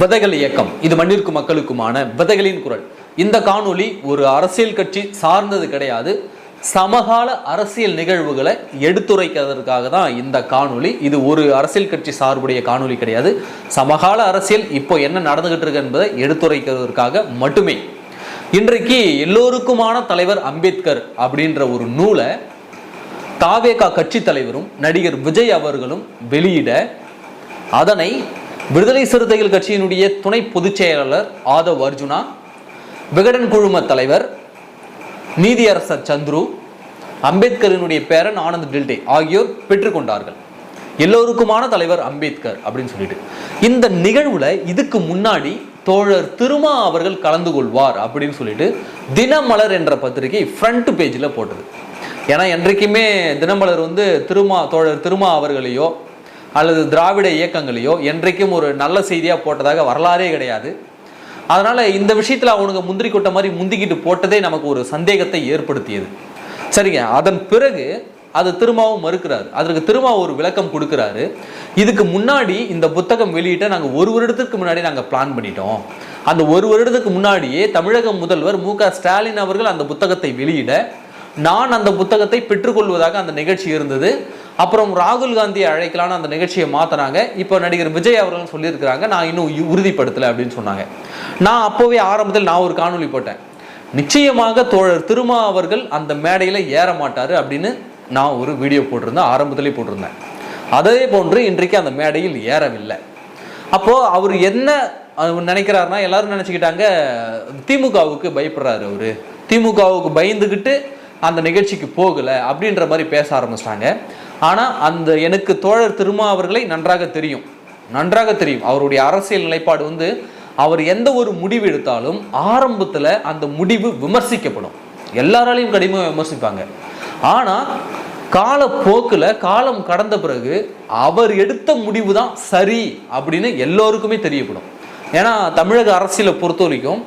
விதைகள் இயக்கம். இது மண்ணிற்கு மக்களுக்குமான விதைகளின் குரல். இந்த காணொளி ஒரு அரசியல் கட்சி சார்ந்தது கிடையாது. சமகால அரசியல் நிகழ்வுகளை எடுத்துரைக்கிறதுக்காக தான் இந்த காணொளி. இது ஒரு அரசியல் கட்சி சார்புடைய காணொளி கிடையாது. சமகால அரசியல் இப்போ என்ன நடந்துகிட்டு இருக்கு என்பதை எடுத்துரைக்கிறதுக்காக மட்டுமே. இன்றைக்கு எல்லோருக்குமான தலைவர் அம்பேத்கர் அப்படின்ற ஒரு நூலை தாவேகா கட்சி தலைவரும் நடிகர் விஜய் அவர்களும் வெளியிட அதனை விடுதலை சிறுத்தைகள் கட்சியினுடைய துணை பொதுச் செயலாளர் ஆதவ் அர்ஜுனா விகடன் குழும தலைவர் நீதியரசர் சந்துரு அம்பேத்கரினுடைய பேரன் ஆனந்த் டில்டே ஆகியோர் பெற்றுக்கொண்டார்கள் எல்லோருக்குமான தலைவர் அம்பேத்கர் அப்படின்னு சொல்லிட்டு. இந்த நிகழ்வுல இதுக்கு முன்னாடி தோழர் திருமா அவர்கள் கலந்து கொள்வார் அப்படின்னு சொல்லிட்டு தினமலர் என்ற பத்திரிகை ஃப்ரண்ட் பேஜில் போட்டது. ஏன்னா என்றைக்குமே தினமலர் வந்து திருமா தோழர் திருமா அவர்களையோ அல்லது திராவிட இயக்கங்களையோ என்றைக்கும் ஒரு நல்ல செய்தியாக போட்டதாக வரலாறே கிடையாது. அதனால் இந்த விஷயத்தில் அவனுங்க முந்திரி கொட்ட மாதிரி முந்திக்கிட்டு போட்டதே நமக்கு ஒரு சந்தேகத்தை ஏற்படுத்தியது. சரிங்க அதன் பிறகு அது திரும்பவும் மறுக்கிறாரு. அதற்கு திரும்ப ஒரு விளக்கம் கொடுக்குறாரு. இதுக்கு முன்னாடி இந்த புத்தகம் வெளியிட்ட நாங்கள் ஒரு வருடத்துக்கு முன்னாடி நாங்கள் பிளான் பண்ணிட்டோம். அந்த ஒரு வருடத்துக்கு முன்னாடியே தமிழக முதல்வர் மு க ஸ்டாலின் அவர்கள் அந்த புத்தகத்தை வெளியிட நான் அந்த புத்தகத்தை பெற்றுக்கொள்வதாக அந்த நிகழ்ச்சி இருந்தது. அப்புறம் ராகுல் காந்தியை அழைக்கலான்னு அந்த நிகழ்ச்சியை மாத்தினாங்க. இப்போ நடிகர் விஜய் அவர்கள் சொல்லியிருக்கிறாங்க நான் இன்னும் உறுதிப்படுத்தலை அப்படின்னு சொன்னாங்க. நான் அப்போவே ஆரம்பத்தில் நான் ஒரு காணொளி போட்டேன். நிச்சயமாக தோழர் திருமா அவர்கள் அந்த மேடையில் ஏற மாட்டார் அப்படின்னு நான் ஒரு வீடியோ போட்டிருந்தேன் ஆரம்பத்திலே போட்டிருந்தேன். அதே போன்று இன்றைக்கு அந்த மேடையில் ஏறவில்லை. அப்போது அவர் என்ன நினைக்கிறாருன்னா எல்லாரும் நினச்சிக்கிட்டாங்க திமுகவுக்கு பயப்படுறாரு அவர். திமுகவுக்கு பயந்துக்கிட்டு அந்த நிகழ்ச்சிக்கு போகலை அப்படின்ற மாதிரி பேச ஆரம்பிச்சிட்டாங்க. ஆனால் அந்த எனக்கு தோழர் திருமா அவர்களை நன்றாக தெரியும். நன்றாக தெரியும். அவருடைய அரசியல் நிலைப்பாடு வந்து அவர் எந்த ஒரு முடிவு எடுத்தாலும் ஆரம்பத்தில் அந்த முடிவு விமர்சிக்கப்படும். எல்லாராலையும் கடுமையாக விமர்சிப்பாங்க. ஆனால் காலப்போக்கில் காலம் கடந்த பிறகு அவர் எடுத்த முடிவு தான் சரி அப்படின்னு எல்லோருக்குமே தெரியப்படும். ஏன்னா தமிழக அரசியலை பொறுத்த வரைக்கும்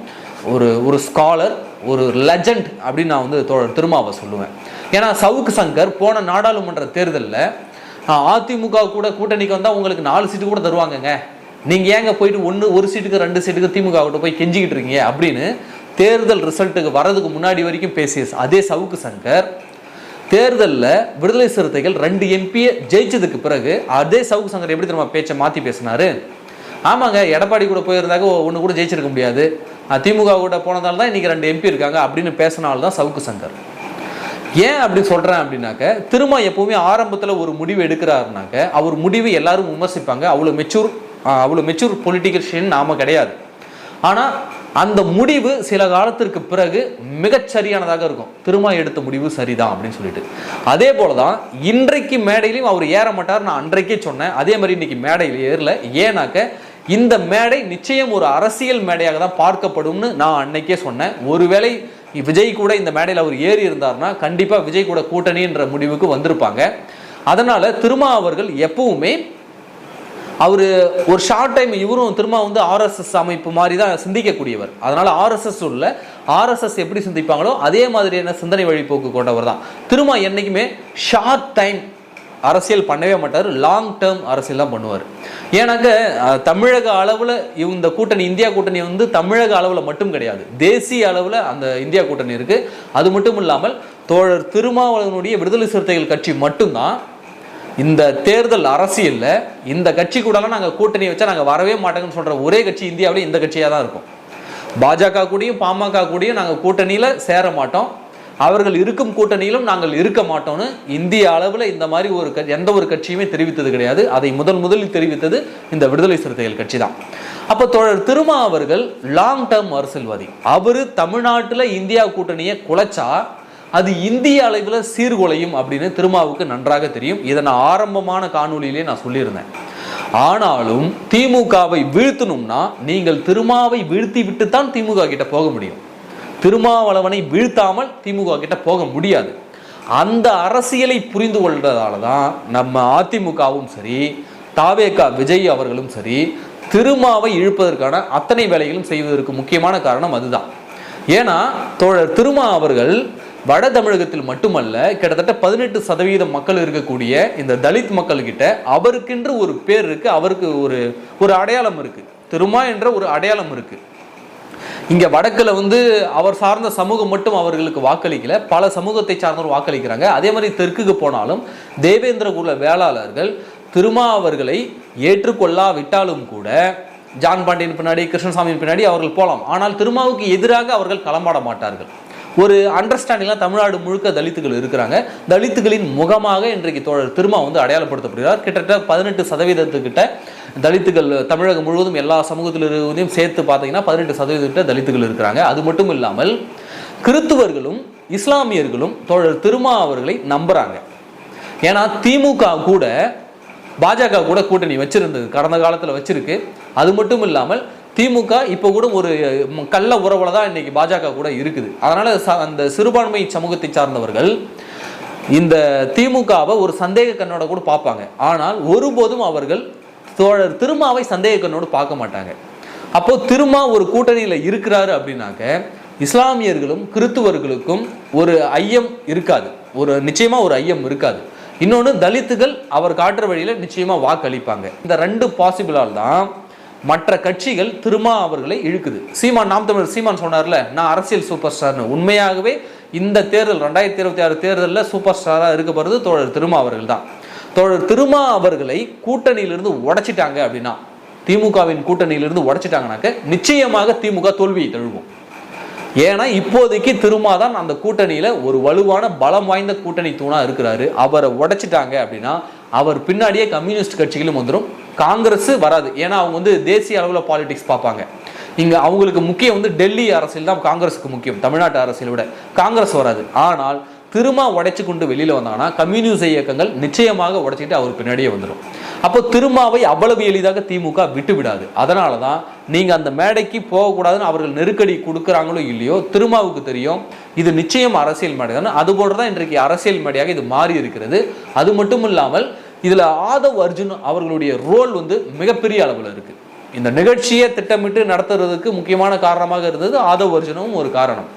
ஒரு ஒரு ஸ்காலர் ஒரு லெஜண்ட் அப்படின்னு நான் வந்து தோழர் திருமாவை சொல்லுவேன். ஏன்னா சவுக்கு சங்கர் போன நாடாளுமன்ற தேர்தலில் அதிமுக கூட கூட்டணிக்கு வந்தால் உங்களுக்கு நாலு சீட்டு கூட தருவாங்கங்க. நீங்கள் ஏங்க போயிட்டு ஒன்று ஒரு சீட்டுக்கு ரெண்டு சீட்டுக்கு திமுக கிட்ட போய் கெஞ்சிக்கிட்டு இருக்கீங்க அப்படின்னு தேர்தல் ரிசல்ட்டுக்கு வர்றதுக்கு முன்னாடி வரைக்கும் பேசிய அதே சவுக்கு சங்கர் தேர்தலில் விடுதலை சிறுத்தைகள் ரெண்டு எம்பியை ஜெயிச்சதுக்கு பிறகு அதே சவுக்கு சங்கர் எப்படி திரும்ப பேச்சை மாற்றி பேசினாரு? ஆமாங்க எடப்பாடி கூட போயிருந்தாக்க ஒன்று கூட ஜெயிச்சிருக்க முடியாது. திமுக கூட போனதால தான் இன்றைக்கி ரெண்டு எம்பி இருக்காங்க அப்படின்னு பேசினால்தான் தான் சவுக்கு சங்கர். ஏன் அப்படி சொல்கிறேன் அப்படின்னாக்க திரும்ப எப்போவுமே ஆரம்பத்தில் ஒரு முடிவு எடுக்கிறாருனாக்க அவர் முடிவு எல்லாரும் விமர்சிப்பாங்க. அவ்வளோ மெச்சூர் அவ்வளோ மெச்சூர் பொலிட்டிஷியன் நாம கிடையாது. ஆனால் அந்த முடிவு சில காலத்திற்கு பிறகு மிகச்சரியானதாக இருக்கும். திரும்ப எடுத்த முடிவு சரிதான் அப்படின்னு சொல்லிட்டு. அதே போல தான் இன்றைக்கு மேடையிலையும் அவர் ஏற மாட்டார் நான் அன்றைக்கே சொன்னேன். அதே மாதிரி இன்னைக்கு மேடையில் ஏறல. ஏன்னாக்க இந்த மேடை நிச்சயம் ஒரு அரசியல் மேடையாக தான் பார்க்கப்படும்னு நான் அன்னைக்கே சொன்னேன். ஒருவேளை விஜய் கூட இந்த மேடையில் அவர் ஏறி இருந்தார்னா கண்டிப்பாக விஜய் கூட கூட்டணின்ற முடிவுக்கு வந்திருப்பாங்க. அதனால திருமா அவர்கள் எப்பவுமே அவர் ஒரு ஷார்ட் டைம் இவரும் திரும்ப வந்து ஆர்எஸ்எஸ் அமைப்பு மாதிரி தான் சிந்திக்கக்கூடியவர். அதனால ஆர்எஸ்எஸ் உள்ள ஆர்எஸ்எஸ் எப்படி சிந்திப்பாங்களோ அதே மாதிரியான சிந்தனை வழிபோக்கு கொண்டவர் தான். திரும்ப என்றைக்குமே ஷார்ட் டைம் அரசியல் பண்ணவே மாட்டார். லாங் டேர்ம் அரசியல் தான் பண்ணுவார். ஏன்னாக்க தமிழக அளவில் இந்த கூட்டணி இந்தியா கூட்டணி வந்து தமிழக அளவில் மட்டும் கிடையாது. தேசிய அளவில் அந்த இந்தியா கூட்டணி இருக்குது அது மட்டும் இல்லாமல் தோழர் திருமாவளவனுடைய விடுதலை சிறுத்தைகள் கட்சி மட்டும்தான் இந்த தேர்தல் அரசியலில் இந்த கட்சி கூடலாம் நாங்கள் கூட்டணி வச்சா நாங்கள் வரவே மாட்டோங்கன்னு சொல்கிற ஒரே கட்சி இந்தியாவிலே இந்த கட்சியாக தான் இருக்கும். பாஜக கூடயும் பாமக கூடயும் நாங்கள் கூட்டணியில் சேர மாட்டோம். அவர்கள் இருக்கும் கூட்டணியிலும் நாங்கள் இருக்க மாட்டோம்னு இந்திய அளவில் இந்த மாதிரி ஒரு எந்த ஒரு கட்சியுமே தெரிவித்தது கிடையாது. அதை முதல் முதலில் தெரிவித்தது இந்த விடுதலை சிறுத்தைகள் கட்சி தான். அப்போ தோழர் திருமா அவர்கள் லாங் டேர்ம் அரசியல்வாதி. அவர் தமிழ்நாட்டில் இந்தியா கூட்டணியை குலைச்சா அது இந்திய அளவில் சீர்குலையும் அப்படின்னு திருமாவுக்கு நன்றாக தெரியும். இதை நான் ஆரம்பமான காணொலியிலே நான் சொல்லியிருந்தேன். ஆனாலும் திமுகவை வீழ்த்தணும்னா நீங்கள் திருமாவை வீழ்த்தி விட்டு தான் திமுக கிட்ட போக முடியும். திருமாவளவனை வீழ்த்தாமல் திமுக கிட்ட போக முடியாது. அந்த அரசியலை புரிந்து கொள்றதால தான் நம்ம அதிமுகவும் சரி தாவேகா விஜய் அவர்களும் சரி திருமாவை இழுப்பதற்கான அத்தனை வேலைகளும் செய்வதற்கு முக்கியமான காரணம் அதுதான். ஏன்னா தோழர் திருமா அவர்கள் வட தமிழகத்தில் மட்டுமல்ல கிட்டத்தட்ட பதினெட்டு சதவீதம் மக்கள் இருக்கக்கூடிய இந்த தலித் மக்கள்கிட்ட அவருக்கென்று ஒரு பேர் இருக்கு அவருக்கு ஒரு ஒரு அடையாளம் இருக்கு. திருமா என்ற ஒரு அடையாளம் இருக்குது இங்க வடக்குல வந்து அவர் சார்ந்த சமூகம் மட்டும் அவர்களுக்கு வாக்களிக்கல. பல சமூகத்தை சார்ந்தவர் வாக்களிக்கிறாங்க. அதே மாதிரி தெற்குக்கு போனாலும் தேவேந்திர குல வேளாளர்கள் திருமா அவர்களை ஏற்றுக்கொள்ளாவிட்டாலும் கூட ஜான் பாண்டியன் பின்னாடி கிருஷ்ணசாமியின் பின்னாடி அவர்கள் போகலாம். ஆனால் திருமாவுக்கு எதிராக அவர்கள் களமாட மாட்டார்கள். ஒரு அண்டர்ஸ்டாண்டிங்லாம் தமிழ்நாடு முழுக்க தலித்துகள் இருக்கிறாங்க. தலித்துகளின் முகமாக இன்றைக்கு தோழர் திருமா வந்து அடையாளப்படுத்தப்படுகிறார். கிட்டத்தட்ட பதினெட்டு சதவீதத்துக்கிட்ட தலித்துகள் தமிழகம் முழுவதும் எல்லா சமூகத்தில் இருக்கிறதையும் சேர்த்து பார்த்தீங்கன்னா பதினெட்டு சதவீதத்திட்ட தலித்துகள் இருக்கிறாங்க. அது மட்டும் இல்லாமல் கிறித்துவர்களும் இஸ்லாமியர்களும் தோழர் திருமா அவர்களை நம்புறாங்க. ஏன்னா திமுக கூட பாஜக கூட கூட்டணி வச்சிருந்தது. கடந்த காலத்தில் வச்சிருக்கு. அது மட்டும் இல்லாமல் திமுக இப்போ கூட ஒரு கள்ள உறவுல தான் இன்னைக்கு பாஜக கூட இருக்குது. அதனால ச- அந்த சிறுபான்மை சமூகத்தை சார்ந்தவர்கள் இந்த திமுகவை ஒரு சந்தேக கண்ணோட கூட பார்ப்பாங்க. ஆனால் ஒருபோதும் அவர்கள் தோழர் திருமாவை சந்தேக கண்ணோடு பார்க்க மாட்டாங்க. அப்போ திருமா ஒரு கூட்டணியில் இருக்கிறாரு அப்படின்னாக்க இஸ்லாமியர்களும் கிறித்துவர்களுக்கும் ஒரு ஐயம் இருக்காது. ஒரு நிச்சயமாக ஒரு ஐயம் இருக்காது. இன்னொன்று தலித்துகள் அவர் காட்டுற வழியில் நிச்சயமாக வாக்களிப்பாங்க. இந்த ரெண்டு பாசிபிளால் தான் மற்ற கட்சிகள் திருமா அவர்களை இழுக்குது. சீமான் நாம் தமிழர் சீமான் சொன்னார்ல நான் அரசியல் சூப்பர் ஸ்டார்னு உண்மையாகவே இந்த தேர்தல் ரெண்டாயிரத்தி இருபத்தி ஆறு தேர்தலில் சூப்பர் ஸ்டாராக இருக்க போகிறது தோழர் திருமா அவர்கள் தான் தோழர் திருமா அவர்களை கூட்டணியிலிருந்து உடைச்சிட்டாங்க அப்படின்னா திமுகவின் கூட்டணியிலிருந்து உடைச்சிட்டாங்கனாக்க நிச்சயமாக திமுக தோல்வியை தழுவும். ஏன்னா இப்போதைக்கு திருமா தான் அந்த கூட்டணியில் ஒரு வலுவான பலம் வாய்ந்த கூட்டணி தூணாக இருக்கிறாரு. அவரை உடைச்சிட்டாங்க அப்படின்னா அவர் பின்னாடியே கம்யூனிஸ்ட் கட்சிகளும் வந்துடும் காங்கிரஸ் வராது. ஏன்னா அவங்க வந்து தேசிய அளவில் பாலிடிக்ஸ் பார்ப்பாங்க. இங்கே அவங்களுக்கு முக்கியம் வந்து டெல்லி அரசியல் தான் காங்கிரஸுக்கு முக்கியம். தமிழ்நாட்டு அரசியல் விட காங்கிரஸ் வராது. ஆனால் திருமா உடைச்சு கொண்டு வெளியில் வந்தாங்கன்னா கம்யூனிஸ்ட் இயக்கங்கள் நிச்சயமாக உடைச்சிட்டு அவர் பின்னாடியே வந்துடும் அப்போ திருமாவை அவ்வளவு எளிதாக திமுக விட்டு விடாது. அதனால தான் நீங்கள் அந்த மேடைக்கு போகக்கூடாதுன்னு அவர்கள் நெருக்கடி கொடுக்குறாங்களோ இல்லையோ திருமாவுக்கு தெரியும். இது நிச்சயம் அரசியல் மேடை தான் அதுபோன்று தான் இன்றைக்கு அரசியல் மேடையாக இது மாறி இருக்கிறது. அது மட்டும் இல்லாமல் இதில் ஆதவ் அர்ஜுன் அவர்களுடைய ரோல் வந்து மிகப்பெரிய அளவில் இருக்கு. இந்த நிகழ்ச்சியை திட்டமிட்டு நடத்துறதுக்கு முக்கியமான காரணமாக இருந்தது ஆதவ் அர்ஜுனும் ஒரு காரணம்.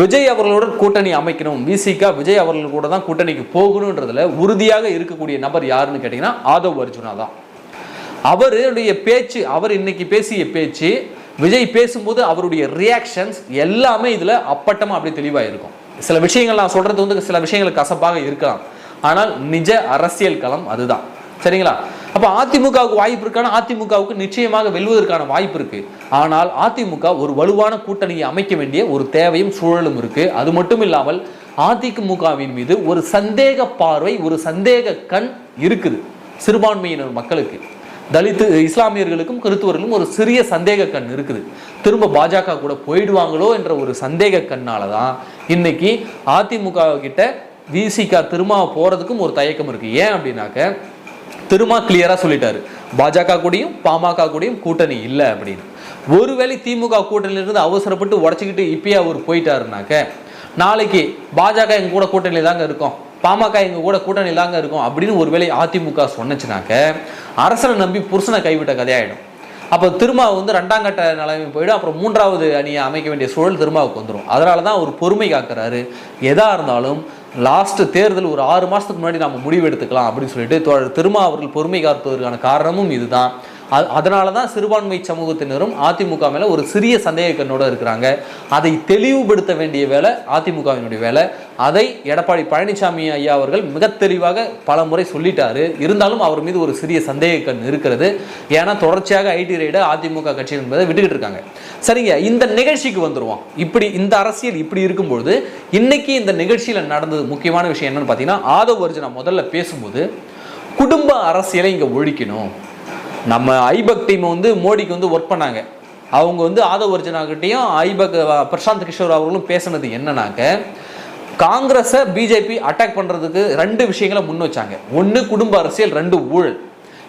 விஜய் அவர்களுடன் கூட்டணி அமைக்கணும். விசிகா விஜய் அவர்கள் கூட தான் கூட்டணிக்கு போகணுன்றதுல உறுதியாக இருக்கக்கூடிய நபர் யாருன்னு கேட்டிங்கன்னா ஆதவ் அர்ஜுனா தான். அவருடைய பேச்சு அவர் இன்னைக்கு பேசிய பேச்சு விஜய் பேசும்போது அவருடைய ரியாக்ஷன்ஸ் எல்லாமே இதுல அப்பட்டமா அப்படியே தெளிவாக இருக்கும் சில விஷயங்கள் நான் சொல்றது வந்து சில விஷயங்கள் கசப்பாக இருக்கலாம். ஆனால் நிஜ அரசியல் களம் அதுதான். சரிங்களா? அப்ப அதிமுகவுக்கு வாய்ப்பு இருக்கான? அதிமுகவுக்கு நிச்சயமாக வெல்வதற்கான வாய்ப்பு இருக்கு. ஆனால் அதிமுக ஒரு வலுவான கூட்டணியை அமைக்க வேண்டிய ஒரு தேவையும் சூழலும் இருக்கு. அது மட்டும் இல்லாமல் அதிமுகவின் மீது ஒரு சந்தேக பார்வை ஒரு சந்தேக கண் இருக்குது சிறுபான்மையினர் மக்களுக்கு. தலித்து இஸ்லாமியர்களுக்கும் கிறித்துவர்களுக்கும் ஒரு சிறிய சந்தேக கண் இருக்குது. திரும்ப பாஜக கூட போயிடுவாங்களோ என்ற ஒரு சந்தேக கண்ணால தான் இன்னைக்கு அதிமுக கிட்ட விசிகா திருமாவை போகிறதுக்கும் ஒரு தயக்கம் இருக்குது ஏன் அப்படின்னாக்க திருமா கிளியராக சொல்லிட்டாரு. பாஜக கூடயும் பாமக கூடயும் கூட்டணி இல்லை அப்படின்னு. ஒருவேளை திமுக கூட்டணியிலிருந்து அவசரப்பட்டு உடச்சிக்கிட்டு இப்பயே அவர் போயிட்டாருனாக்க நாளைக்கு பாஜக எங்கள் கூட கூட்டணியில் தாங்க இருக்கும். பாமக எங்கள் கூட கூட்டணி தாங்க இருக்கும் அப்படின்னு ஒருவேளை அதிமுக சொன்னச்சுனாக்க அரசனை நம்பி புருஷனை கைவிட்ட கதையாயிடும். அப்போ திருமா வந்து ரெண்டாம் கட்ட நிலைமை போயிடும். அப்புறம் மூன்றாவது அணியை அமைக்க வேண்டிய சூழல் திருமாவுக்கு வந்துடும் அதனால தான் அவர் பொறுமை காக்கிறாரு. எதா இருந்தாலும் லாஸ்ட் தேர்தல் ஒரு ஆறு மாதத்துக்கு முன்னாடி நம்ம முடிவு எடுத்துக்கலாம் அப்படின்னு சொல்லிட்டு தோழர் திருமா அவர்கள் பொறுமை காப்பதற்கான காரணமும் இதுதான். அதனால தான் சிறுபான்மை சமூகத்தினரும் அதிமுக மேல ஒரு சிறிய சந்தேக கண்ணோட இருக்கிறாங்க. அதை தெளிவுபடுத்த வேண்டிய வேலை அதிமுகவினுடைய வேலை. அதை எடப்பாடி பழனிசாமி ஐயா அவர்கள் மிக தெளிவாக பல முறை சொல்லிட்டாரு. இருந்தாலும் அவர் மீது ஒரு சிறிய சந்தேக கண் இருக்கிறது. ஏன்னா தொடர்ச்சியாக ஐடி ரைடை அதிமுக கட்சி என்பதை விட்டுக்கிட்டு இருக்காங்க. சரிங்க இந்த நிகழ்ச்சிக்கு வந்துருவோம். இப்படி இந்த அரசியல் இப்படி இருக்கும்பொழுது இன்னைக்கு இந்த நிகழ்ச்சியில் நடந்தது முக்கியமான விஷயம் என்னன்னு பார்த்தீங்கன்னா ஆதவ் அர்ஜுனா முதல்ல பேசும்போது குடும்ப அரசியலை இங்கே ஒழிக்கணும். நம்ம ஐபக் டீம் வந்து மோடிக்கு வந்து ஒர்க் பண்ணாங்க. அவங்க வந்து ஆதவ் அர்ஜுனாகிட்டையும் ஐபக் பிரசாந்த் கிஷோர் அவர்களும் பேசுனது என்னன்னாக்க காங்கிரஸை பிஜேபி அட்டாக் பண்ணுறதுக்கு ரெண்டு விஷயங்களை முன் வச்சாங்க. ஒன்று குடும்ப அரசியல் ரெண்டு ஊழல்.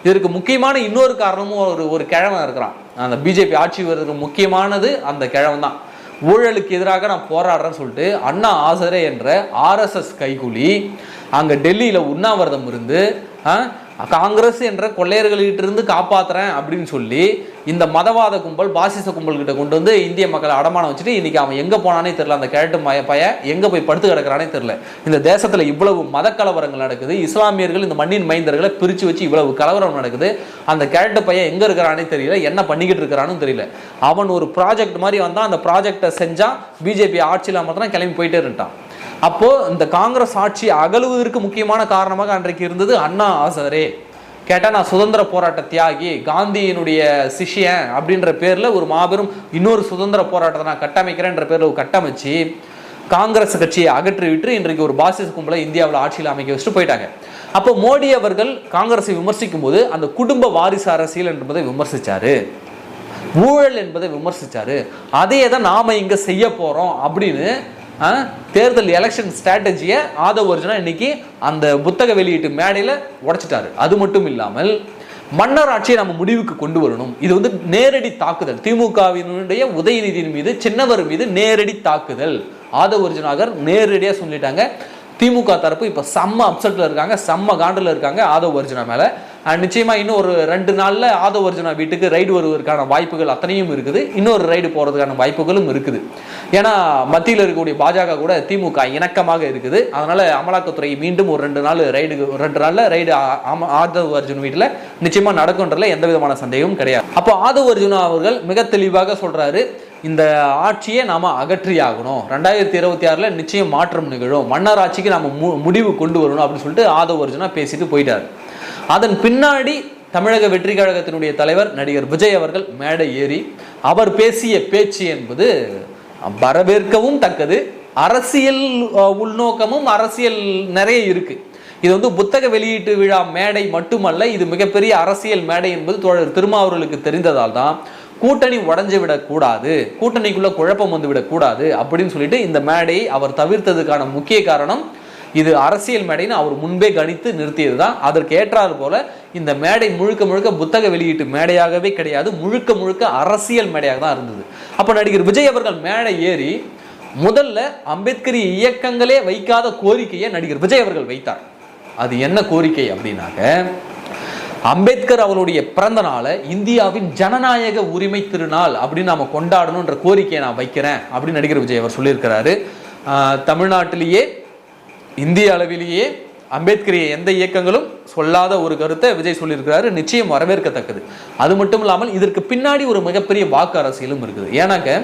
இதற்கு முக்கியமான இன்னொரு காரணமும் ஒரு ஒரு கிழவன் இருக்கிறான். அந்த பிஜேபி ஆட்சி வர்றதுக்கு முக்கியமானது அந்த கிழவன் தான். ஊழலுக்கு எதிராக நான் போராடுறேன்னு சொல்லிட்டு அண்ணா ஆசரே என்ற ஆர்எஸ்எஸ் கைகூலி அங்கே டெல்லியில் உண்ணாவிரதம் இருந்து ஆ, காங்கிரஸ் என்ற கொள்ளையர்களிட்டிருந்து காப்பாற்றுறேன் காப்பாத்துறேன் அப்படின்னு சொல்லி இந்த மதவாத கும்பல் பாசிச கும்பல் கிட்ட கொண்டு வந்து இந்திய மக்களை அடமானம் வச்சுட்டு இன்றைக்கி அவன் எங்கே போனானே தெரில அந்த கேரட்டு மய பய எங்கே போய் படுத்து கிடக்குறானே தெரில இந்த தேசத்தில் இவ்வளவு மத கலவரங்கள் நடக்குது. இஸ்லாமியர்கள் இந்த மண்ணின் மைந்தர்களை பிரிச்சு வச்சு இவ்வளவு கலவரம் நடக்குது. அந்த கேரட்டு பையன் எங்கே இருக்கிறானே தெரியல. என்ன பண்ணிக்கிட்டு இருக்கிறான்னு தெரியல. அவன் ஒரு ப்ராஜெக்ட் மாதிரி வந்தால் அந்த ப்ராஜெக்டை செஞ்சால் பிஜேபி ஆட்சியில் மாத்திரம் கிளம்பி போயிட்டே இருட்டான் அப்போ இந்த காங்கிரஸ் ஆட்சி அகலுவதற்கு முக்கியமான காரணமாக அன்றைக்கு இருந்தது அண்ணா ஆசாரே. கேட்டால் நான் சுதந்திர போராட்ட தியாகி காந்தியினுடைய சிஷ்யன் அப்படின்ற பேரில் ஒரு மாபெரும் இன்னொரு சுதந்திர போராட்டத்தை நான் கட்டமைக்கிறேன்ற பேரில் ஒரு கட்டமைச்சு காங்கிரஸ் கட்சியை அகற்றி விட்டு இன்றைக்கு ஒரு பாசிச கும்பலை இந்தியாவில் ஆட்சியில் அமைக்க வச்சுட்டு போயிட்டாங்க. அப்போ மோடி அவர்கள் காங்கிரஸை விமர்சிக்கும் போது அந்த குடும்ப வாரிசு அரசியல் என்பதை விமர்சிச்சாரு. ஊழல் என்பதை விமர்சிச்சாரு. அதையே தான் நாம இங்க செய்ய போறோம் அப்படின்னு தேர்தல் எலெக்ஷன் ஸ்ட்ராட்டஜியை ஆதவ் அர்ஜுனா இன்னைக்கு அந்த புத்தக வெளியீட்டு மேடையில் உடைச்சிட்டாரு. அது மட்டும் இல்லாமல் மன்னர் ஆட்சியை நம்ம முடிவுக்கு கொண்டு வரணும். இது வந்து நேரடி தாக்குதல். திமுகவினுடைய உதயநிதியின் மீது சின்னவர் மீது நேரடி தாக்குதல். ஆதவ் அர்ஜுனாகர் நேரடியாக சொல்லிட்டாங்க. திமுக தரப்பு இப்போ செம்ம அப்செட்டில் இருக்காங்க செம்ம காண்டில் இருக்காங்க ஆதவ் அர்ஜுனா மேலே. அண்ட் நிச்சயமாக இன்னும் ஒரு ரெண்டு நாளில் ஆதவ் அர்ஜுனா வீட்டுக்கு ரைடு வருவதற்கான வாய்ப்புகள் அத்தனையும் இருக்குது. இன்னொரு ரைடு போகிறதுக்கான வாய்ப்புகளும் இருக்குது. ஏன்னா மத்தியில் இருக்கக்கூடிய பாஜக கூட திமுக இணக்கமாக இருக்குது. அதனால் அமலாக்கத்துறை மீண்டும் ஒரு ரெண்டு நாள் ரைடு ரெண்டு நாளில் ரைடு ஆதவ் அர்ஜுன் வீட்டில் நிச்சயமாக நடக்கும்ன்றதுல எந்த விதமான சந்தேகமும் கிடையாது. அப்போ ஆதவ் அர்ஜுனா அவர்கள் மிக தெளிவாக சொல்கிறாரு இந்த ஆட்சியை நாம் அகற்றியாகணும் ரெண்டாயிரத்தி இருபத்தி ஆறில் நிச்சயம் மாற்றம் நிகழும். மன்னர் ஆட்சிக்கு நாம் மு- முடிவு கொண்டு வரணும் அப்படின்னு சொல்லிட்டு ஆதவ் அர்ஜுனா பேசிட்டு போயிட்டார். அதன் பின்னாடி தமிழக வெற்றி கழகத்தினுடைய தலைவர் நடிகர் விஜய் அவர்கள் மேடை ஏறி அவர் பேசிய பேச்சு என்பது வரவேற்கவும் தக்கது. அரசியல் உள்நோக்கமும் அரசியல் நிறைய இருக்கு. இது வந்து புத்தக வெளியீட்டு விழா மேடை மட்டுமல்ல இது மிகப்பெரிய அரசியல் மேடை என்பது தோழர் திருமாவூர்களுக்கு தெரிந்ததால் தான் கூட்டணி உடஞ்சு விடக்கூடாது கூட்டணிக்குள்ள குழப்பம் வந்து விடக்கூடாது அப்படின்னு சொல்லிட்டு இந்த மேடையை அவர் தவிர்த்ததுக்கான முக்கிய காரணம் இது அரசியல் மேடைன்னு அவர் முன்பே கணித்து நிறுத்தியது தான் அதற்கு ஏற்றாறு போல இந்த மேடை முழுக்க முழுக்க புத்தக வெளியீட்டு மேடையாகவே கிடையாது. முழுக்க முழுக்க அரசியல் மேடையாக தான் இருந்தது. அப்போ நடிகர் விஜய் அவர்கள் மேடை ஏறி முதல்ல அம்பேத்கரி இயக்கங்களே வைக்காத கோரிக்கையை நடிகர் விஜய் அவர்கள் வைத்தார். அது என்ன கோரிக்கை அப்படின்னாக்க அம்பேத்கர் அவருடைய பிறந்த நாளை இந்தியாவின் ஜனநாயக உரிமை திருநாள் அப்படின்னு நாம கொண்டாடணுன்ற கோரிக்கையை நான் வைக்கிறேன் அப்படின்னு நடிகர் விஜய் அவர் சொல்லியிருக்கிறாரு. தமிழ்நாட்டிலேயே இந்திய அளவிலேயே அம்பேத்கரிய எந்த இயக்கங்களும் சொல்லாத ஒரு கருத்தை விஜய் சொல்லியிருக்கிறாரு நிச்சயம் வரவேற்கத்தக்கது. அது மட்டும் இல்லாமல் இதற்கு பின்னாடி ஒரு மிகப்பெரிய வாக்கு அரசியலும் இருக்குது. ஏன்னாக்க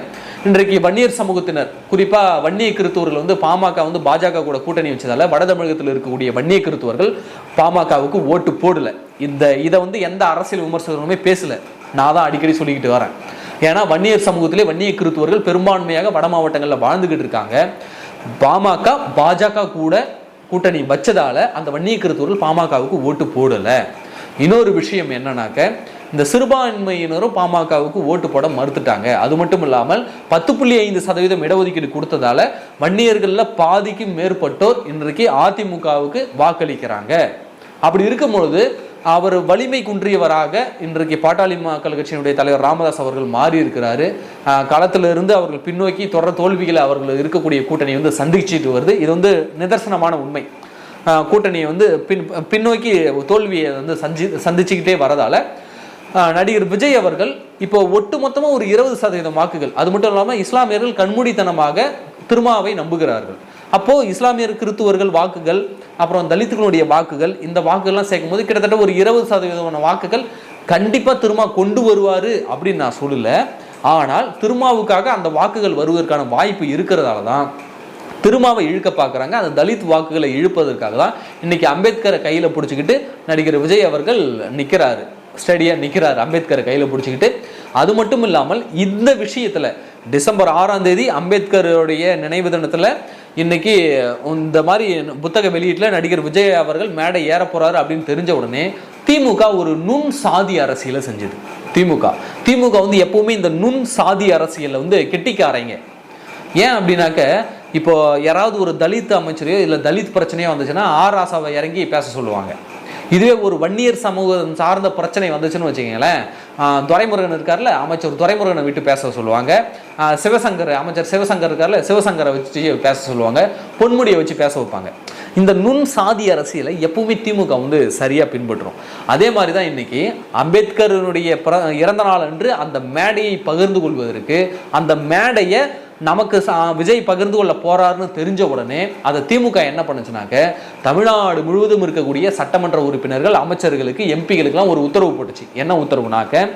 இன்றைக்கு வன்னியர் சமூகத்தினர் குறிப்பாக வன்னிய கிருத்துவர்கள் வந்து பாமக வந்து பாஜக கூட கூட்டணி வச்சதால வட தமிழகத்தில் இருக்கக்கூடிய வன்னிய கிருத்துவர்கள் பாமகவுக்கு ஓட்டு போடல. இந்த இதை வந்து எந்த அரசியல் விமர்சகருமே பேசல. நான் தான் அடிக்கடி சொல்லிக்கிட்டு வரேன். ஏன்னா வன்னியர் சமூகத்திலே வன்னிய கிருத்துவர்கள் பெரும்பான்மையாக வட மாவட்டங்களில் வாழ்ந்துக்கிட்டு இருக்காங்க. பாமக பாஜக கூட கூட்டணி வச்சதால அந்த வன்னிய பாமகவுக்கு ஓட்டு போடலை. இன்னொரு விஷயம் என்னன்னாக்க இந்த சிறுபான்மையினரும் பாமகவுக்கு ஓட்டு போட மறுத்துட்டாங்க. அது மட்டும் இல்லாமல் பத்து புள்ளி ஐந்து சதவீதம் இடஒதுக்கீடு கொடுத்ததால வன்னியர்களில் பாதிக்கும் மேற்பட்டோர் இன்றைக்கு அதிமுகவுக்கு வாக்களிக்கிறாங்க. அப்படி இருக்கும் பொழுது அவர் வலிமை குன்றியவராக இன்றைக்கு பாட்டாளி மக்கள் கட்சியினுடைய தலைவர் ராமதாஸ் அவர்கள் மாறி இருக்கிறாரு களத்திலிருந்து இருந்து அவர்கள் பின்னோக்கி தொடர் தோல்விகளை அவர்கள் இருக்கக்கூடிய கூட்டணி வந்து சந்திச்சுட்டு வருது. இது வந்து நிதர்சனமான உண்மை. கூட்டணியை வந்து பின் பின்னோக்கி தோல்வியை வந்து சந்தி சந்திச்சுக்கிட்டே வரதால நடிகர் விஜய் அவர்கள் இப்போ ஒட்டுமொத்தமாக ஒரு இருபது சதவீதம் வாக்குகள். அது மட்டும் இல்லாமல் இஸ்லாமியர்கள் கண்மூடித்தனமாக திருமாவை நம்புகிறார்கள். அப்போது இஸ்லாமியர் கிறித்துவர்கள் வாக்குகள் அப்புறம் தலித்துகளுடைய வாக்குகள் இந்த வாக்குகள்லாம் சேர்க்கும்போது கிட்டத்தட்ட ஒரு இருபது சதவீதமான வாக்குகள் கண்டிப்பாக திருமா கொண்டு வருவார் அப்படின்னு நான் சொல்லலை. ஆனால் திருமாவுக்காக அந்த வாக்குகள் வருவதற்கான வாய்ப்பு இருக்கிறதால தான் திருமாவை இழுக்க பார்க்குறாங்க அந்த தலித் வாக்குகளை இழுப்பதற்காக தான் இன்னைக்கு அம்பேத்கரை கையில் பிடிச்சிக்கிட்டு நடிகர் விஜய் அவர்கள் நிற்கிறாரு ஸ்டடியாக நிற்கிறாரு அம்பேத்கரை கையில் பிடிச்சிக்கிட்டு. அது மட்டும் இல்லாமல் இந்த விஷயத்தில் டிசம்பர் ஆறாம் தேதி அம்பேத்கருடைய நினைவு தினத்தில் இன்னைக்கு இந்த மாதிரி புத்தக வெளியீட்டில் நடிகர் விஜய் அவர்கள் மேடை ஏற போறாரு அப்படின்னு தெரிஞ்ச உடனே திமுக ஒரு நுண் சாதி அரசியலை செஞ்சது. திமுக. திமுக வந்து எப்பவுமே இந்த நுண் சாதி அரசியலில் வந்து கெட்டிக்காரங்க. ஏன் அப்படின்னாக்க இப்போ யாராவது ஒரு தலித் அமைச்சரையோ இல்லை தலித் பிரச்சனையோ வந்துச்சுன்னா ஆர் ராசாவை இறங்கி பேச சொல்லுவாங்க. இதுவே ஒரு வன்னியர் சமூகம் சார்ந்த பிரச்சனை வந்துச்சுன்னு வச்சுக்கோங்களேன். துரைமுருகன் இருக்கார்ல அமைச்சர் துரைமுருகனை விட்டு பேச சொல்லுவாங்க. சிவசங்கர் அமைச்சர் சிவசங்கர் இருக்கார்ல சிவசங்கரை வச்சு பேச சொல்லுவாங்க. பொன்முடியை வச்சு பேச வைப்பாங்க. இந்த நுண் சாதி அரசியலை எப்பவுமே திமுக வந்து சரியாக பின்பற்றும். அதே மாதிரி தான் இன்னைக்கு அம்பேத்கரனுடைய பிற- இறந்த நாள் அன்று அந்த மேடையை பகிர்ந்து கொள்வதற்கு அந்த மேடையை நமக்கு சா- விஜய் பகிர்ந்து கொள்ள போறாருன்னு தெரிஞ்ச உடனே அதை திமுக என்ன பண்ணுச்சுனாக்க தமிழ்நாடு முழுவதும் இருக்கக்கூடிய சட்டமன்ற உறுப்பினர்கள் அமைச்சர்களுக்கு எம்பிகளுக்கெல்லாம் ஒரு உத்தரவு போட்டுச்சு. என்ன உத்தரவுனாக்க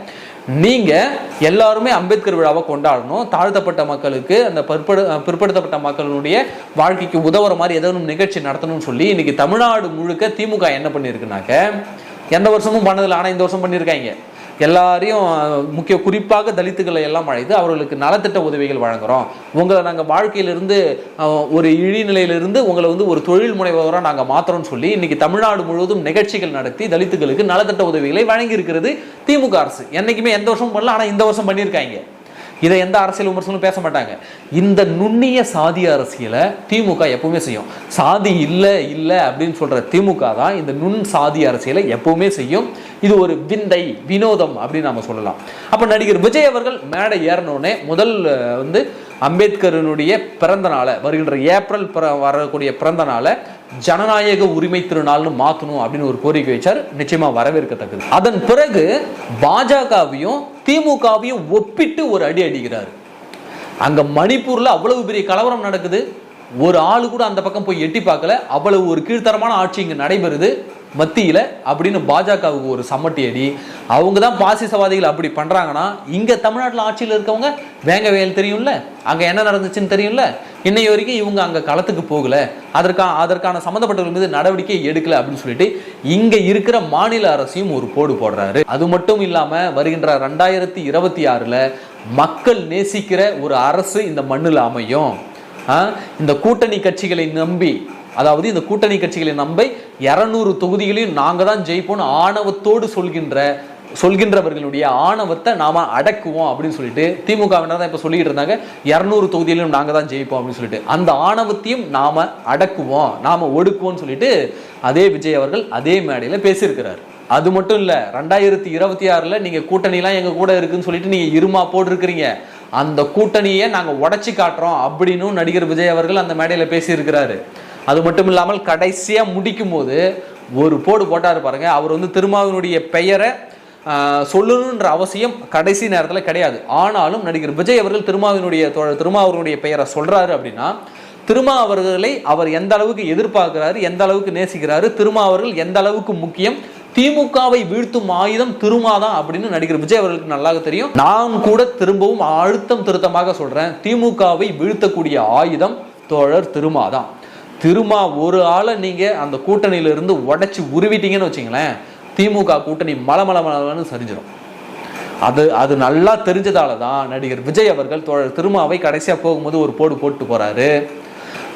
நீங்க எல்லாருமே அம்பேத்கர் விழாவை கொண்டாடணும். தாழ்த்தப்பட்ட மக்களுக்கு அந்த பிற்படு பிற்படுத்தப்பட்ட மக்களுடைய வாழ்க்கைக்கு உதவுற மாதிரி ஏதோ நிகழ்ச்சி நடத்தணும்னு சொல்லி இன்னைக்கு தமிழ்நாடு முழுக்க திமுக என்ன பண்ணியிருக்குனாக்க எந்த வருஷமும் பண்ணதில்லை. ஆனால் இந்த வருஷம் பண்ணியிருக்காங்க எல்லாரையும் முக்கிய குறிப்பாக தலித்துக்களை எல்லாம் அழைத்து அவர்களுக்கு நலத்திட்ட உதவிகள் வழங்குகிறோம் உங்களை நாங்கள் வாழ்க்கையிலிருந்து ஒரு இழிநிலையிலிருந்து உங்களை வந்து ஒரு தொழில் முனைவராக நாங்கள் மாத்திரம்னு சொல்லி இன்னைக்கு தமிழ்நாடு முழுவதும் நிகழ்ச்சிகள் நடத்தி தலித்துகளுக்கு நலத்திட்ட உதவிகளை வழங்கியிருக்கிறது திமுக அரசு. என்றைக்குமே எந்த வருஷம் பண்ணல ஆனால் இந்த வருஷம் பண்ணியிருக்காங்க. இதை எந்த அரசியல் விமர்சனம் பேச மாட்டாங்க. இந்த நுண்ணிய சாதி அரசியலை திமுக எப்பவுமே செய்யும். சாதி இல்லை இல்லை அப்படின்னு சொல்ற திமுக தான் இந்த நுண் சாதி அரசியலை எப்பவுமே செய்யும். இது ஒரு விந்தை வினோதம் அப்படின்னு நம்ம சொல்லலாம். அப்போ நடிகர் விஜய் அவர்கள் மேடை ஏறணுன்னே முதல் வந்து அம்பேத்கரனுடைய பிறந்த நாளை வருகின்ற ஏப்ரல் பிற- வரக்கூடிய பிறந்த நாளை ஜனநாயக உரிமை திருநாள்னு மாற்றணும் அப்படின்னு ஒரு கோரிக்கை வச்சார். நிச்சயமாக வரவேற்கத்தக்கது. அதன் பிறகு பாஜகவையும் திமுகவையும் ஒப்பிட்டு ஒரு அடி அடிக்கிறார். அங்க மணிப்பூர்ல அவ்வளவு பெரிய கலவரம் நடக்குது. ஒரு ஆளு கூட அந்த பக்கம் போய் எட்டி பார்க்கல. அவ்வளவு ஒரு கீழ்த்தரமான ஆட்சி இங்கே நடைபெறுது. மத்தியில் அப்படின்னு பாஜகவுக்கு ஒரு சமட்டி அடி அவங்க தான் பாசிசவாதிகள் அப்படி பண்ணுறாங்கன்னா இங்கே தமிழ்நாட்டில் ஆட்சியில் இருக்கவங்க வேங்க வேல் தெரியும்ல? அங்கே என்ன நடந்துச்சுன்னு தெரியும்ல? இன்னை வரைக்கும் இவங்க அங்கே களத்துக்கு போகல. அதற்கான அதற்கான சம்மந்தப்பட்டவர்கள் மீது நடவடிக்கை எடுக்கல அப்படின்னு சொல்லிட்டு இங்கே இருக்கிற மாநில அரசையும் ஒரு போடு போடுறாரு. அது மட்டும் இல்லாமல் வருகின்ற ரெண்டாயிரத்தி இருபத்தி ஆறுல மக்கள் நேசிக்கிற ஒரு அரசு இந்த மண்ணில் அமையும். இந்த கூட்டணி கட்சிகளை நம்பி அதாவது இந்த கூட்டணி கட்சிகளை நம்பி இரநூறு தொகுதிகளையும் நாங்கள் தான் ஜெயிப்போம்னு ஆணவத்தோடு சொல்கின்ற சொல்கின்றவர்களுடைய ஆணவத்தை நாம அடக்குவோம் அப்படின்னு சொல்லிட்டு திமுகவினர் தான் இப்போ சொல்லிட்டு இருந்தாங்க. இரநூறு தொகுதியிலும் நாங்கள் தான் ஜெயிப்போம் அப்படின்னு சொல்லிட்டு. அந்த ஆணவத்தையும் நாம அடக்குவோம் நாம ஒடுக்குவோம்னு சொல்லிட்டு அதே விஜய் அவர்கள் அதே மேடையில் பேசியிருக்கிறார். அது மட்டும் இல்லை ரெண்டாயிரத்தி இருபத்தி ஆறில் நீங்கள் கூட்டணிலாம் எங்கள் கூட இருக்குன்னு சொல்லிட்டு நீங்கள் இருமா போட்டிருக்கிறீங்க. அந்த கூட்டணியை நாங்கள் உடச்சி காட்டுறோம் அப்படின்னு நடிகர் விஜய் அவர்கள் அந்த மேடையில் பேசியிருக்கிறாரு. அது மட்டும் இல்லாமல் கடைசியாக முடிக்கும் போது ஒரு போடு போட்டார் பாருங்க. அவர் வந்து திருமாவினுடைய பெயரை சொல்லணுன்ற அவசியம் கடைசி நேரத்தில் கிடையாது. ஆனாலும் நடிகர் விஜய் அவர்கள் திருமாவினுடைய தோழர் பெயரை சொல்றாரு அப்படின்னா திருமா அவர்களை அவர் எந்த அளவுக்கு எதிர்பார்க்கிறாரு எந்த அளவுக்கு நேசிக்கிறாரு திருமா அவர்கள் எந்த அளவுக்கு முக்கியம் திமுகவை வீழ்த்தும் ஆயுதம் திருமாதான் அப்படின்னு நடிகர் விஜய் அவர்களுக்கு நல்லா தெரியும். நான் கூட திரும்பவும் அழுத்தம் திருத்தமாக சொல்றேன். திமுகவை வீழ்த்தக்கூடிய ஆயுதம் தோழர் திருமாதான் திருமா ஒரு ஆளை நீங்கள் அந்த கூட்டணியிலிருந்து இருந்து உருவிட்டீங்கன்னு வச்சிங்களேன் திமுக கூட்டணி மலமள மலன்னு சரிஞ்சிடும் அது அது நல்லா தெரிஞ்சதால தான் நடிகர் விஜய் அவர்கள் தோழர் திருமாவை கடைசியாக போகும்போது ஒரு போடு போட்டு போகிறாரு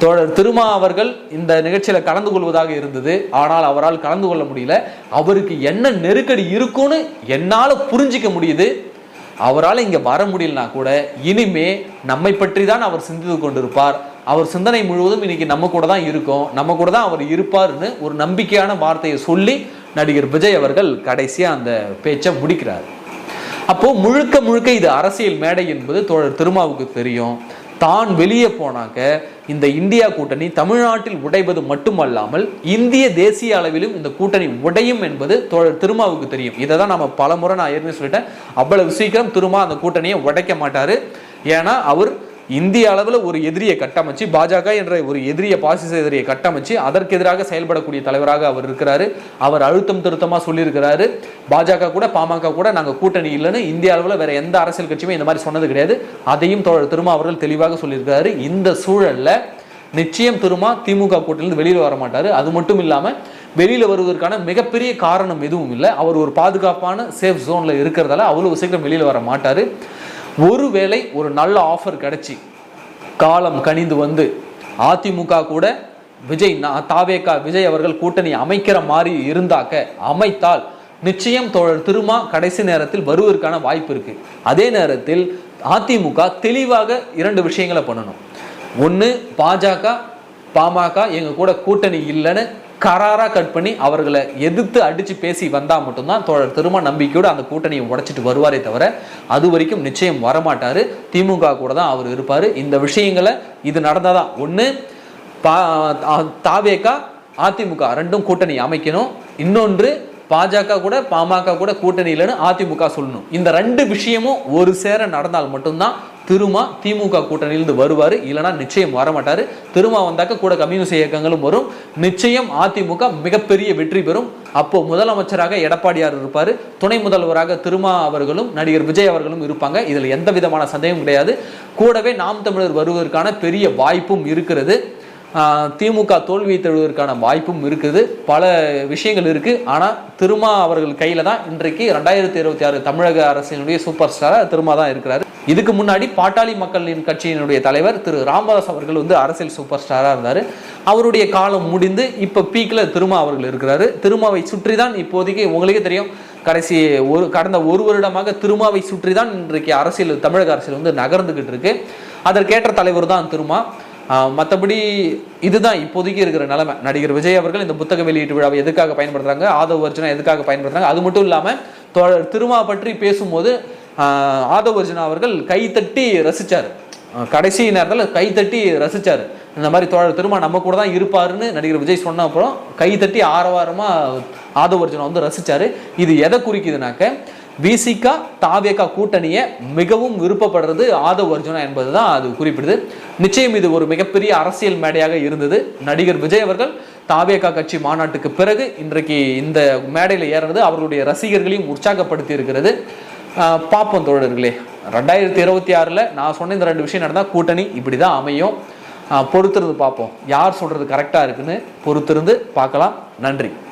தோழர் திருமா அவர்கள் இந்த நிகழ்ச்சியில் கலந்து கொள்வதாக இருந்தது. ஆனால் அவரால் கலந்து கொள்ள முடியல. அவருக்கு என்ன நெருக்கடி இருக்கும்னு என்னால் புரிஞ்சிக்க முடியுது. அவரால் இங்கே வர முடியலனா கூட இனிமே நம்மை பற்றி தான் அவர் சிந்தித்து கொண்டிருப்பார். அவர் சிந்தனை முழுவதும் இன்னைக்கு நம்ம கூட தான் இருக்கும். நம்ம கூட தான் அவர் இருப்பார்னு ஒரு நம்பிக்கையான வார்த்தையை சொல்லி நடிகர் விஜய் அவர்கள் கடைசியாக அந்த பேச்சை முடிக்கிறார். அப்போ முழுக்க முழுக்க இது அரசியல் மேடை என்பது தோழர் திருமாவுக்கு தெரியும். தான் வெளியே போனாக்க இந்த இந்தியா கூட்டணி தமிழ்நாட்டில் உடைவது மட்டுமல்லாமல் இந்திய தேசிய அளவிலும் இந்த கூட்டணி உடையும் என்பது தோழர் திருமாவுக்கு தெரியும். இதை தான் நம்ம பல முறை நான் ஏற்கனவே சொல்லிட்டேன். அவ்வளவு சீக்கிரம் திருமா அந்த கூட்டணியை உடைக்க மாட்டார். ஏன்னா அவர் இந்திய அளவில் ஒரு எதிரியை கட்டமைச்சு பாஜக என்ற ஒரு எதிரிய பாசிச எதிரியை கட்டமைச்சு அதற்கு எதிராக செயல்படக்கூடிய தலைவராக அவர் இருக்கிறாரு. அவர் அழுத்தம் திருத்தமாக சொல்லியிருக்கிறாரு. பாஜக கூட பாமக கூட நாங்கள் கூட்டணி இல்லைன்னு இந்திய அளவில் வேற எந்த அரசியல் கட்சியுமே இந்த மாதிரி சொன்னது கிடையாது. அதையும் தோழர் திருமா அவர்கள் தெளிவாக சொல்லியிருக்கிறாரு. இந்த சூழல்ல நிச்சயம் திருமா திமுக கூட்டணியிலிருந்து வெளியில் வர மாட்டார். அது மட்டும் இல்லாமல் வெளியில் வருவதற்கான மிகப்பெரிய காரணம் எதுவும் இல்லை. அவர் ஒரு பாதுகாப்பான சேஃப் ஜோனில் இருக்கிறதால அவ்வளோ சீக்கிரம் வெளியில் வர மாட்டார். ஒருவேளை ஒரு நல்ல ஆஃபர் கிடைச்சி காலம் கனிந்து வந்து அதிமுக கூட விஜய் நா- தாவேகா விஜய் அவர்கள் கூட்டணி அமைக்கிற மாதிரி இருந்தாக்க அமைத்தால் நிச்சயம் தோழர் திருமா கடைசி நேரத்தில் வருவதற்கான வாய்ப்பு இருக்கு. அதே நேரத்தில் அதிமுக தெளிவாக இரண்டு விஷயங்களை பண்ணணும். ஒன்று பாஜக பாமக எங்க கூட கூட்டணி இல்லைன்னு கராராக கட் பண்ணி அவர்களை எதிர்த்து அடித்து பேசி வந்தால் மட்டும்தான் தோழர் திரும்ப நம்பிக்கையோடு அந்த கூட்டணியை உடைச்சிட்டு வருவாரே தவிர அது வரைக்கும் நிச்சயம் வரமாட்டார். திமுக கூட தான் அவர் இருப்பார். இந்த விஷயங்களை இது நடந்தால் தான் ஒன்று பா தாவேக்கா அதிமுக ரெண்டும் கூட்டணி அமைக்கணும். இன்னொன்று பாஜக கூட பாமக கூட கூட்டணி இல்லைன்னு அதிமுக சொல்லணும். இந்த ரெண்டு விஷயமும் ஒரு சேர நடந்தால் மட்டும்தான் திருமா திமுக கூட்டணியிலிருந்து வருவார். இல்லைன்னா நிச்சயம் வரமாட்டார். திருமா வந்தாக்க கூட கம்யூனிஸ்ட் இயக்கங்களும் வரும். நிச்சயம் அதிமுக மிகப்பெரிய வெற்றி பெறும். அப்போ முதலமைச்சராக எடப்பாடியார் இருப்பார். துணை முதல்வராக திருமா அவர்களும் நடிகர் விஜய் அவர்களும் இருப்பாங்க. இதில் எந்த விதமான சந்தேகமும் கிடையாது. கூடவே நாம் தமிழர் வருவதற்கான பெரிய வாய்ப்பும் இருக்கிறது. திமுக தோல்வியை தழுவதற்கான வாய்ப்பும் இருக்குது. பல விஷயங்கள் இருக்குது ஆனால் திருமா அவர்கள் கையில் தான் இன்றைக்கு ரெண்டாயிரத்தி இருபத்தி ஆறு தமிழக அரசினுடைய சூப்பர் ஸ்டாராக திருமா தான் இருக்கிறார். இதுக்கு முன்னாடி பாட்டாளி மக்களின் கட்சியினுடைய தலைவர் திரு ராமதாஸ் அவர்கள் வந்து அரசியல் சூப்பர் ஸ்டாராக இருந்தார். அவருடைய காலம் முடிந்து இப்போ பீக்கில் திருமா அவர்கள் இருக்கிறாரு. திருமாவை சுற்றி தான் இப்போதைக்கு உங்களுக்கே தெரியும். கடைசி ஒரு கடந்த ஒரு வருடமாக திருமாவை சுற்றி தான் இன்றைக்கு அரசியல் தமிழக அரசியல் வந்து நகர்ந்துக்கிட்டு இருக்கு. அதற்கேற்ற தலைவர் தான் திருமா. மற்றபடி இதுதான் இப்போதைக்கு இருக்கிற நிலைமை. நடிகர் விஜய் அவர்கள் இந்த புத்தக வெளியீட்டு விழாவை எதுக்காக பயன்படுத்துறாங்க ஆதவ் அர்ஜுனா எதுக்காக பயன்படுத்துறாங்க அது மட்டும் இல்லாமல் தோழர் திருமா பற்றி பேசும்போது ஆஹ், ஆதவ் அர்ஜுனா அவர்கள் கைத்தட்டி ரசிச்சார். கடைசி நேரத்தில் கைத்தட்டி ரசிச்சார். இந்த மாதிரி தோழர் திருமா நம்ம கூட தான் இருப்பாருன்னு நடிகர் விஜய் சொன்ன அப்புறம் கைத்தட்டி ஆரவாரமாக ஆதவ் அர்ஜுனா வந்து ரசித்தார் இது எதை குறிக்குதுனாக்க விசிகா தாவேகா கூட்டணியை மிகவும் விருப்பப்படுறது ஆதவ் அர்ஜுனா என்பதுதான் அது குறிப்பிடுது. நிச்சயம் இது ஒரு மிகப்பெரிய அரசியல் மேடையாக இருந்தது. நடிகர் விஜய் அவர்கள் தாவேகா கட்சி மாநாட்டுக்கு பிறகு இன்றைக்கு இந்த மேடையில் ஏறுறது அவர்களுடைய ரசிகர்களையும் உற்சாகப்படுத்தி இருக்கிறது. பார்ப்போம் தோழர்களே. ரெண்டாயிரத்தி இருபத்தி ஆறில் நான் சொன்ன இந்த ரெண்டு விஷயம் நடந்தால் கூட்டணி இப்படி தான் அமையும் பொறுத்திருந்து பார்ப்போம். யார் சொல்கிறது கரெக்டாக இருக்குன்னு பொறுத்திருந்து பார்க்கலாம். நன்றி.